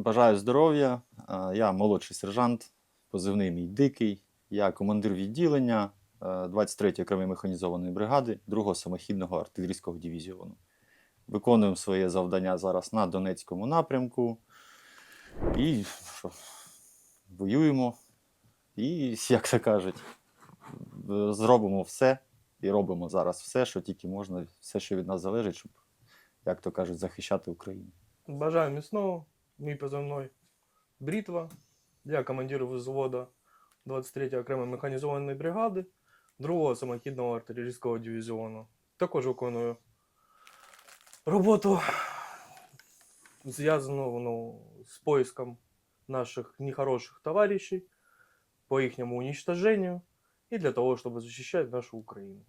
Бажаю здоров'я. Е, Я молодший сержант, позивний мій дикий. Я командир відділення е, 23-ї окремої механізованої бригади 2-го самохідного артилерійського дивізіону. Виконуємо своє завдання зараз на Донецькому напрямку. І що, воюємо. І, як це кажуть, е, зробимо все і робимо зараз все, що тільки можна, все, що від нас залежить, щоб, як то кажуть, захищати Україну. Бажаю міцного, мій позивной Брітва. Я командир взводу 23-ї окремої механізованої бригади 2-го самохідного артилерійського дивізіону. Також виконую роботу, зв'язану ну, з поиском наших нехороших товарищей по їхньому уничтожению і для того, щоб захищати нашу Україну.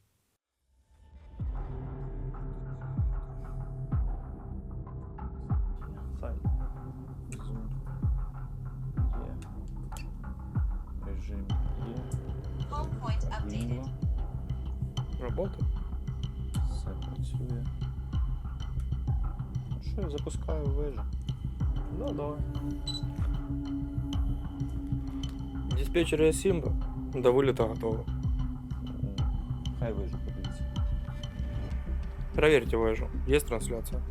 point updated. Вільно. Робота? Все працює. Ну що, я запускаю вежу. Ну, давай. Диспетчер я Симба. До вылета готово. М, Хай вежу подивиться. Проверьте вежу. Есть трансляция?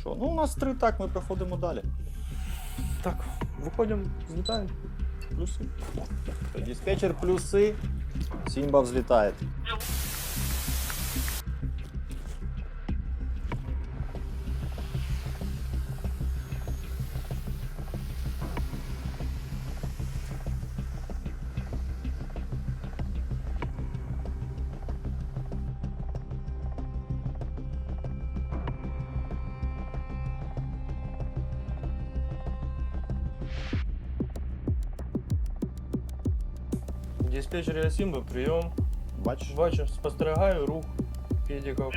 Що? Ну, у нас три так, ми проходимо далі. Так, Выходим, взлетаем. Плюси. Диспетчер плюси. Сімба взлітає. Диспетчер я Симба, прием. Бачиш, Бачу, спостерігаю рух педиков.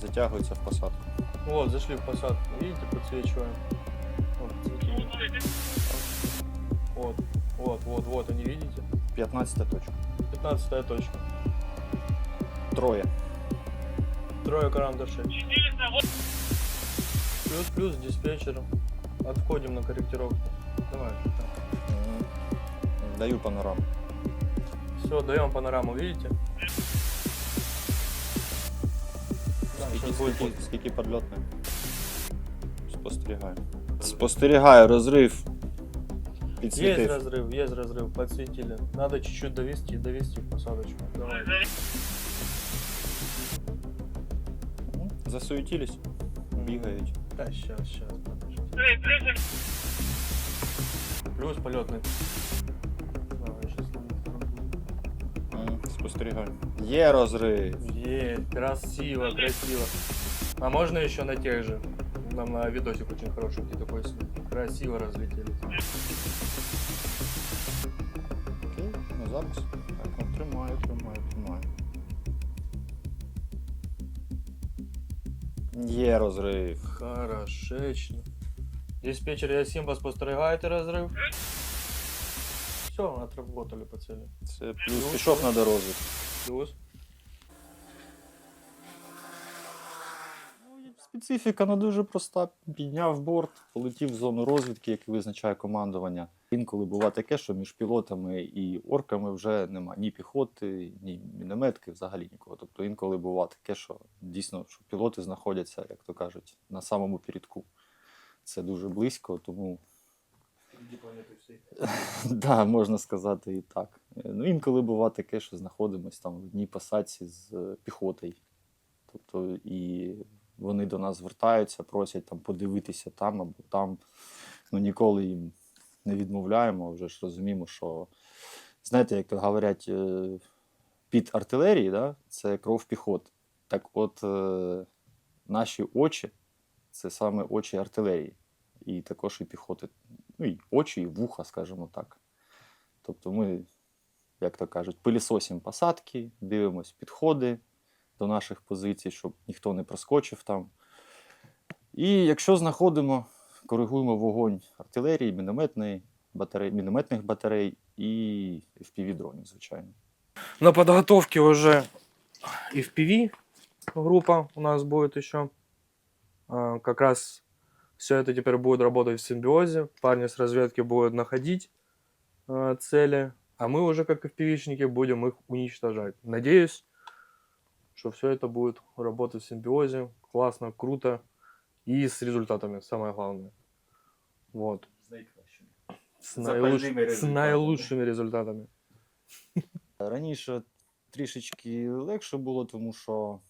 затягується в посадку. Вот, зашли в посадку. Видите, подсвечиваем. Вот, подсветили. вот, вот, вот, вот, они видите? 15 точка. 15 точка. Троє. Трое карандашей. Плюс, плюс, диспетчером. Отходим на корректировку. Давай. М, Даю панораму. Все, даем панораму, видите? Да, Скільки, щас будет скільки, скільки підльотне? Спостерігаю. Спостерігаю розрив. Есть Підсвітив. разрыв, есть разрыв, подсветили. Надо чуть-чуть довести, довести в посадочку. Давай. М, Засуетились. Бігають. Да, сейчас, сейчас, подожди. Плюс полетный. М, Спостерігаю. Є розрив. Есть, красиво, красиво. А можно еще на тех же? Нам на видосик очень хороший, где такой. Красиво разлетелись. Окей, ну запис. Так, ну, тримаю, тримаю, тримаю. Є розрив. Хорошечно. Диспетчер я Симба спостерігаєте розрив? Все, отработали по цели. Це плюс пішов на дорозу. Плюс. Ну, Специфіка не дуже проста. Підняв борт, полетів в зону розвідки, яку визначає командування. Інколи буває таке, що між пілотами і орками вже нема ні піхоти, ні мінометки, взагалі нікого. Тобто інколи буває таке, що дійсно що пілоти знаходяться, як то кажуть, на самому передку. Це дуже близько, тому да, можна сказати і так. Ну, інколи буває таке, що знаходимося там в одній посадці з е, піхотою. Тобто і вони до нас звертаються, просять там подивитися там або там. Ну ніколи їм не відмовляємо, вже ж розуміємо, що знаєте, як говорять, е, під артилерії, да, це кров піхоти. Так от е, наші очі це саме очі артилерії, і також і піхоти. Ну і очі, і вуха, скажімо так. Тобто ми, як то кажуть, пилісосимо посадки, дивимось підходи до наших позицій, щоб ніхто не проскочив там. І якщо знаходимо, коригуємо вогонь артилерії, мінометної батарей, мінометних батарей і FPV-дронів, звичайно. На подготовке уже FPV группа у нас будет еще. А, Как все это теперь будет работать в симбиозе. Парни с разведки будут находить а, цели, а мы уже, как FPV-шники, будем их уничтожать. Надеюсь, что все это будет работать в симбиозе. Классно, круто и с результатами, самое главное. Вот. С, Запальными наилуч- с результатами. наилучшими результатами. Раніше трішечки легше було, тому що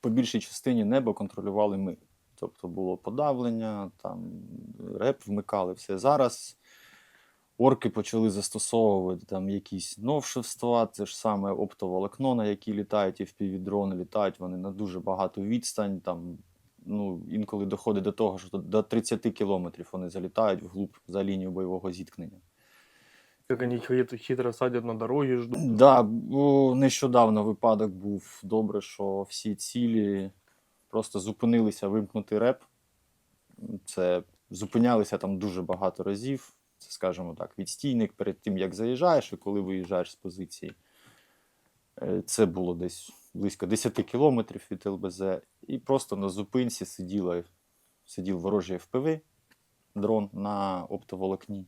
по більшій частині небо контролювали ми. Тобто було подавлення, там реп вмикали все. Зараз орки почали застосовувати там якісь новшества, це ж саме оптоволокно, на які літають і впівдрони, літають вони на дуже багату відстань. Там, ну, інколи доходить до того, що до 30 кілометрів вони залітають вглуб за лінію бойового зіткнення. Как они хит- хитро садят на дороги, ждут. Да, нещодавно випадок був добре, що всі цілі просто зупинилися вимкнути реп. Це зупинялися там дуже багато разів. Це, скажімо так, відстійник перед тим, як заїжджаєш, і коли виїжджаєш з позиції. Е, Це було десь близько 10 кілометрів від ЛБЗ. І просто на зупинці сиділа, сидів ворожий ФПВ, дрон на оптоволокні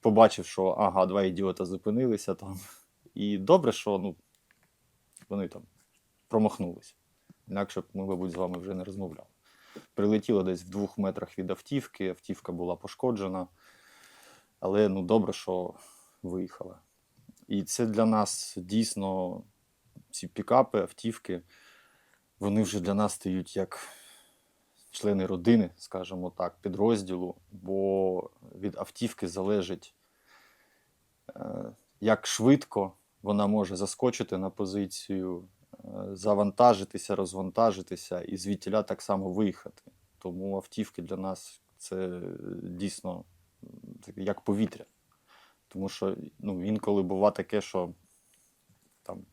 побачив, що ага, два ідіота зупинилися там. І добре, що ну, вони там промахнулися. Інакше б ми, мабуть, з вами вже не розмовляли. Прилетіло десь в двох метрах від автівки, автівка була пошкоджена. Але ну, добре, що виїхала. І це для нас дійсно ці пікапи, автівки, вони вже для нас стають як члени родини, скажімо так, підрозділу, бо від автівки залежить, е, як швидко вона може заскочити на позицію, завантажитися, розвантажитися і звідтіля так само виїхати. Тому автівки для нас це е, дійсно як повітря. Тому що ну, інколи буває таке, що там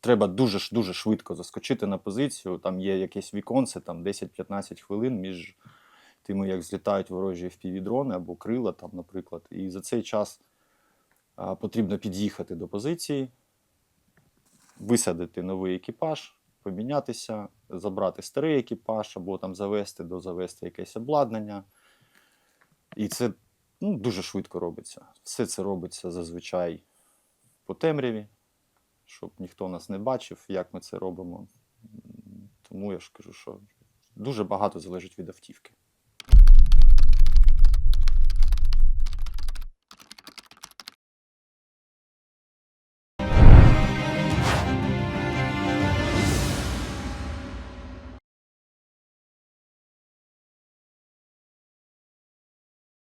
треба дуже дуже швидко заскочити на позицію. Там є якесь віконце, там 10-15 хвилин між тими, як злітають ворожі FPV-дрони або крила, там, наприклад. І за цей час а, потрібно під'їхати до позиції, висадити новий екіпаж, помінятися, забрати старий екіпаж, або там завести, дозавести якесь обладнання. І це ну, дуже швидко робиться. Все це робиться зазвичай по темряві, щоб ніхто нас не бачив, як ми це робимо. Тому я ж кажу, що дуже багато залежить від автівки.